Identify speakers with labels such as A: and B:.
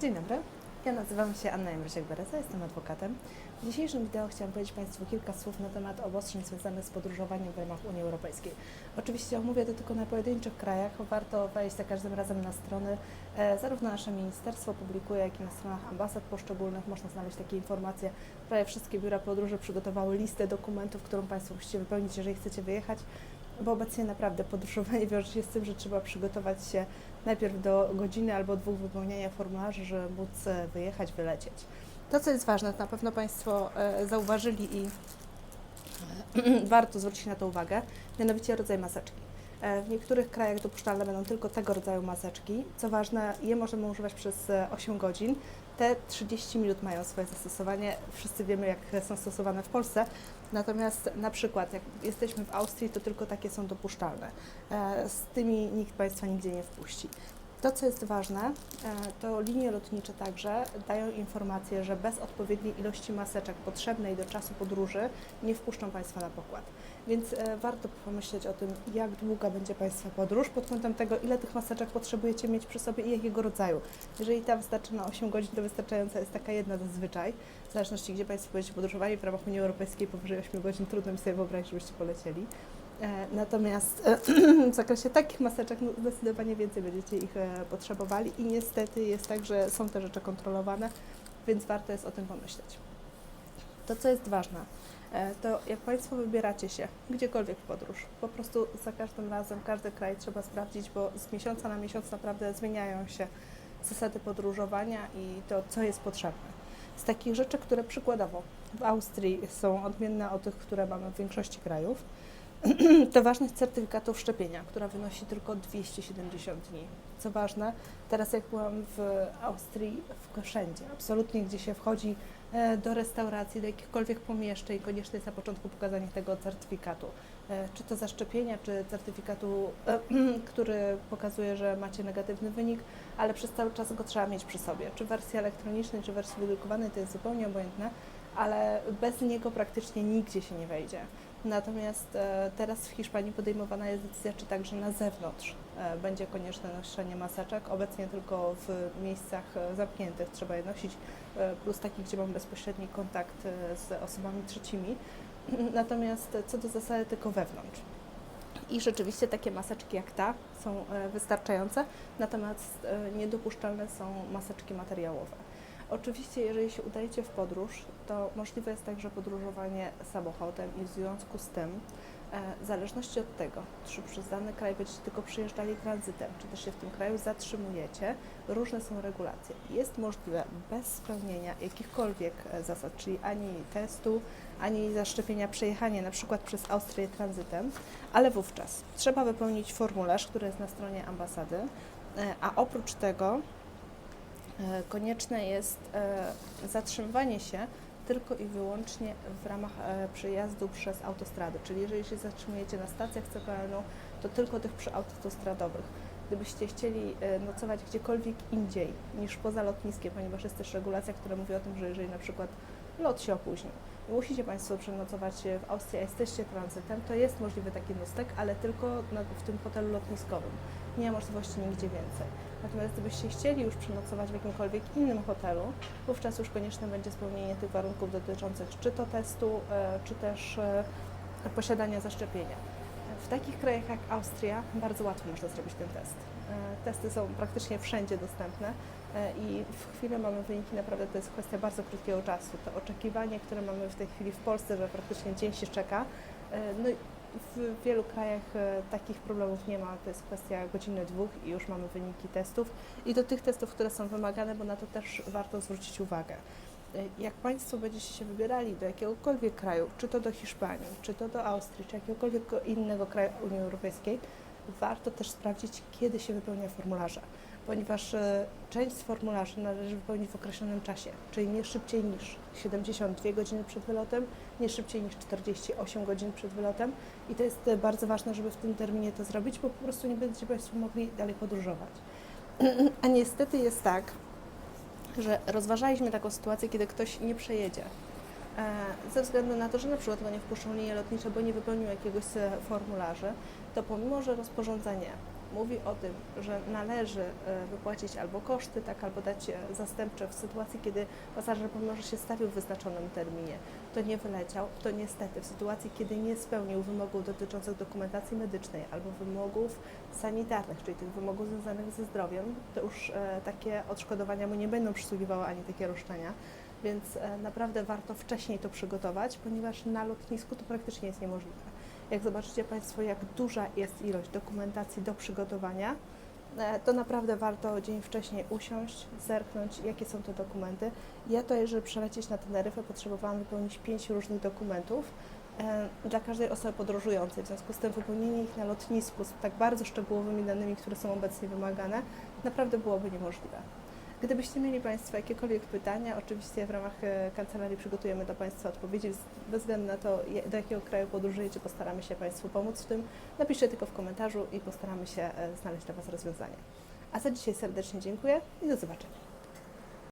A: Dzień dobry. Ja nazywam się Anna Jędrzejek-Bereza, jestem adwokatem. W dzisiejszym wideo chciałam powiedzieć Państwu kilka słów na temat obostrzeń związanych z podróżowaniem w ramach Unii Europejskiej. Oczywiście omówię to tylko na pojedynczych krajach. Warto wejść za każdym razem na strony. E, zarówno nasze ministerstwo publikuje, jak i na stronach ambasad poszczególnych można znaleźć takie informacje. Prawie wszystkie biura podróży przygotowały listę dokumentów, którą Państwo musicie wypełnić, jeżeli chcecie wyjechać. Bo obecnie naprawdę podróżowanie wiąże się z tym, że trzeba przygotować się najpierw do godziny albo dwóch wypełniania formularzy, żeby móc e, wyjechać, wylecieć. To, co jest ważne, to na pewno Państwo e, zauważyli i e, warto zwrócić na to uwagę, mianowicie rodzaj maseczki. E, W niektórych krajach dopuszczalne będą tylko tego rodzaju maseczki. Co ważne, je możemy używać przez e, 8 godzin. Te 30 minut mają swoje zastosowanie. Wszyscy wiemy, jak są stosowane w Polsce. Natomiast na przykład, jak jesteśmy w Austrii, to tylko takie są dopuszczalne. E, Z tymi nikt Państwa nigdzie nie wpuści. To, co jest ważne, e, to linie lotnicze także dają informację, że bez odpowiedniej ilości maseczek potrzebnej do czasu podróży nie wpuszczą Państwa na pokład. Więc e, warto pomyśleć o tym, jak długa będzie Państwa podróż pod kątem tego, ile tych maseczek potrzebujecie mieć przy sobie i jakiego rodzaju. Jeżeli ta wystarczy na 8 godzin, to wystarczająca jest taka jedna zazwyczaj, w zależności gdzie Państwo będziecie podróżowali w ramach Unii Europejskiej powyżej 8 godzin, trudno mi sobie wyobrazić, żebyście polecieli. E, Natomiast e, w zakresie takich maseczek no, zdecydowanie więcej będziecie ich e, potrzebowali i niestety jest tak, że są te rzeczy kontrolowane, więc warto jest o tym pomyśleć. To, co jest ważne, to jak Państwo wybieracie się gdziekolwiek w podróż, po prostu za każdym razem każdy kraj trzeba sprawdzić, bo z miesiąca na miesiąc naprawdę zmieniają się zasady podróżowania i to, co jest potrzebne. Z takich rzeczy, które przykładowo w Austrii są odmienne od tych, które mamy w większości krajów, to ważność certyfikatów szczepienia, która wynosi tylko 270 dni. Co ważne, teraz jak byłam w Austrii, wszędzie, absolutnie gdzie się wchodzi e, do restauracji, do jakichkolwiek pomieszczeń, konieczne jest na początku pokazanie tego certyfikatu. E, Czy to zaszczepienia, czy certyfikatu, e, który pokazuje, że macie negatywny wynik, ale przez cały czas go trzeba mieć przy sobie. Czy w wersji elektronicznej, czy w wersji wydrukowanej, to jest zupełnie obojętne, ale bez niego praktycznie nigdzie się nie wejdzie. Natomiast e, teraz w Hiszpanii podejmowana jest decyzja, czy także na zewnątrz e, będzie konieczne noszenie maseczek. Obecnie tylko w miejscach e, zamkniętych trzeba je nosić, plus takich, gdzie mamy bezpośredni kontakt z osobami trzecimi. Natomiast co do zasady tylko wewnątrz. I rzeczywiście takie maseczki jak ta są wystarczające, natomiast niedopuszczalne są maseczki materiałowe. Oczywiście, jeżeli się udajecie w podróż, to możliwe jest także podróżowanie samochodem i w związku z tym, e, w zależności od tego, czy przez dany kraj będziecie tylko przyjeżdżali tranzytem, czy też się w tym kraju zatrzymujecie, różne są regulacje. Jest możliwe bez spełnienia jakichkolwiek e, zasad, czyli ani testu, ani zaszczepienia przejechanie na przykład przez Austrię tranzytem, ale wówczas trzeba wypełnić formularz, który jest na stronie ambasady, e, a oprócz tego Konieczne jest e, zatrzymywanie się tylko i wyłącznie w ramach e, przejazdu przez autostrady, czyli jeżeli się zatrzymujecie na stacjach CPN-u, to tylko tych przyautostradowych. Gdybyście chcieli e, nocować gdziekolwiek indziej niż poza lotniskiem, ponieważ jest też regulacja, która mówi o tym, że jeżeli na przykład lot się opóźni i musicie Państwo przenocować w Austrii, a jesteście tranzytem, to jest możliwy taki nocleg, ale tylko na, w tym hotelu lotniskowym. Nie ma możliwości nigdzie więcej. Natomiast gdybyście chcieli już przenocować w jakimkolwiek innym hotelu, wówczas już konieczne będzie spełnienie tych warunków dotyczących czy to testu, e, czy też e, posiadania zaszczepienia. W takich krajach jak Austria bardzo łatwo można zrobić ten test. E, Testy są praktycznie wszędzie dostępne e, i w chwili mamy wyniki, naprawdę to jest kwestia bardzo krótkiego czasu. To oczekiwanie, które mamy w tej chwili w Polsce, że praktycznie dzień się czeka, e, no w wielu krajach takich problemów nie ma, to jest kwestia godziny, dwóch i już mamy wyniki testów i do tych testów, które są wymagane, bo na to też warto zwrócić uwagę. E, Jak Państwo będziecie się wybierali do jakiegokolwiek kraju, czy to do Hiszpanii, czy to do Austrii, czy jakiegokolwiek innego kraju Unii Europejskiej, warto też sprawdzić, kiedy się wypełnia formularze, ponieważ e, część z formularzy należy wypełnić w określonym czasie, czyli nie szybciej niż 72 godziny przed wylotem, nie szybciej niż 48 godzin przed wylotem i to jest e, bardzo ważne, żeby w tym terminie to zrobić, bo po prostu nie będziecie Państwo mogli dalej podróżować. A niestety jest tak, że rozważaliśmy taką sytuację, kiedy ktoś nie przejedzie. e, Ze względu na to, że na przykład go nie wpuszczą linie lotnicze, bo nie wypełnił jakiegoś formularzy, to pomimo, że rozporządzenie mówi o tym, że należy e, wypłacić albo koszty, tak, albo dać e, zastępcze w sytuacji, kiedy pasażer pomimo, że się stawił w wyznaczonym terminie, to nie wyleciał, to niestety w sytuacji, kiedy nie spełnił wymogów dotyczących dokumentacji medycznej albo wymogów sanitarnych, czyli tych wymogów związanych ze zdrowiem, to już e, takie odszkodowania mu nie będą przysługiwały ani takie roszczenia. Więc naprawdę warto wcześniej to przygotować, ponieważ na lotnisku to praktycznie jest niemożliwe. Jak zobaczycie Państwo, jak duża jest ilość dokumentacji do przygotowania, e, to naprawdę warto dzień wcześniej usiąść, zerknąć, jakie są te dokumenty. Ja to, jeżeli przelecieć na Teneryfę, potrzebowałam wypełnić pięć różnych dokumentów e, dla każdej osoby podróżującej. W związku z tym wypełnienie ich na lotnisku z tak bardzo szczegółowymi danymi, które są obecnie wymagane, naprawdę byłoby niemożliwe. Gdybyście mieli Państwo jakiekolwiek pytania, oczywiście w ramach e, kancelarii przygotujemy dla Państwa odpowiedzi. Bez względu na to, do jakiego kraju podróżujecie, postaramy się Państwu pomóc w tym. Napiszcie tylko w komentarzu i postaramy się e, znaleźć dla Was rozwiązanie. A za dzisiaj serdecznie dziękuję i do zobaczenia.